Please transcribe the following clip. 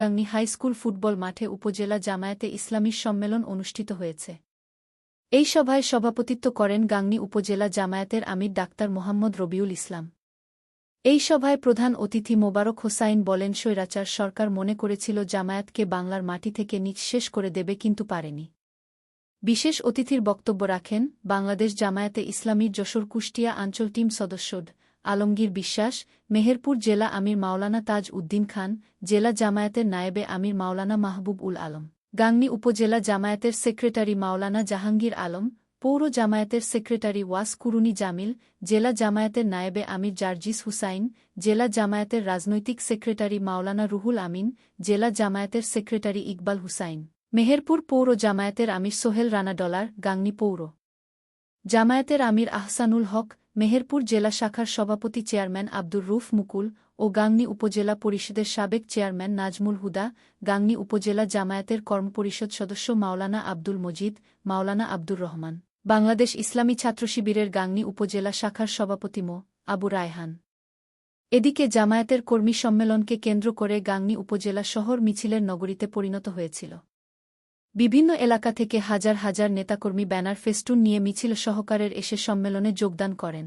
Gangni high school football মাঠে উপজেলা জামায়াতে ইসলামীর সম্মেলন অনুষ্ঠিত হয়েছে। এই সভায় সভাপতিত্ব করেন গাংনী উপজেলা জামায়াতের আমির ডাক্তার মোহাম্মদ রবিউল ইসলাম। এই সভায় প্রধান অতিথি মোবারক হোসাইন বলেন, স্বৈরাচার সরকার মনে করেছিল জামায়াতকে বাংলার মাটি থেকে নিঃশেষ করে দেবে, কিন্তু পারেনি। বিশেষ অতিথির বক্তব্য রাখেন, বাংলাদেশ জামায়াতে ইসলামীর যশোর কুষ্টিয়া আঞ্চল টিম সদস্য আলমগীর বিশ্বাস, মেহেরপুর জেলা আমির মাওলানা তাজ উদ্দিন খান, জেলা জামায়াতের নায়েবে আমির মাওলানা মাহবুব উল আলম। গাংনী উপজেলা জামায়াতের সেক্রেটারি মাওলানা জাহাঙ্গীর আলম, পৌর জামায়াতের সেক্রেটারি ওয়াস কুরুনি জামিল, জেলা জামায়াতের নায়েবে আমির জার্জিস হুসাইন, জেলা জামায়াতের রাজনৈতিক সেক্রেটারি মাওলানা রুহুল আমিন, জেলা জামায়াতের সেক্রেটারি ইকবাল হুসাইন। মেহেরপুর পৌর জামায়াতের আমির সোহেল রানা ডলার, গাংনী পৌর। জামায়াতের আমির আহসানুল হক মেহেরপুর জেলা শাখার সভাপতি চেয়ারম্যান আব্দুর রুফ মুকুল ও গাংনী উপজেলা পরিষদের সাবেক চেয়ারম্যান নাজমুল হুদা, গাংনী উপজেলা জামায়াতের কর্মপরিষদ সদস্য মাওলানা আব্দুল মজিদ, মাওলানা আব্দুর রহমান। বাংলাদেশ ইসলামী ছাত্র শিবিরের গাংনী উপজেলা শাখার সভাপতি মো. আবু রায়হান। এদিকে জামায়াতের কর্মী সম্মেলনকে কেন্দ্র করে গাংনী উপজেলা শহর মিছিলের নগরীতে পরিণত হয়েছিল। বিভিন্ন এলাকা থেকে হাজার হাজার নেতাকর্মী ব্যানার ফেস্টুন নিয়ে মিছিল সহকারের এসে সম্মেলনে যোগদান করেন।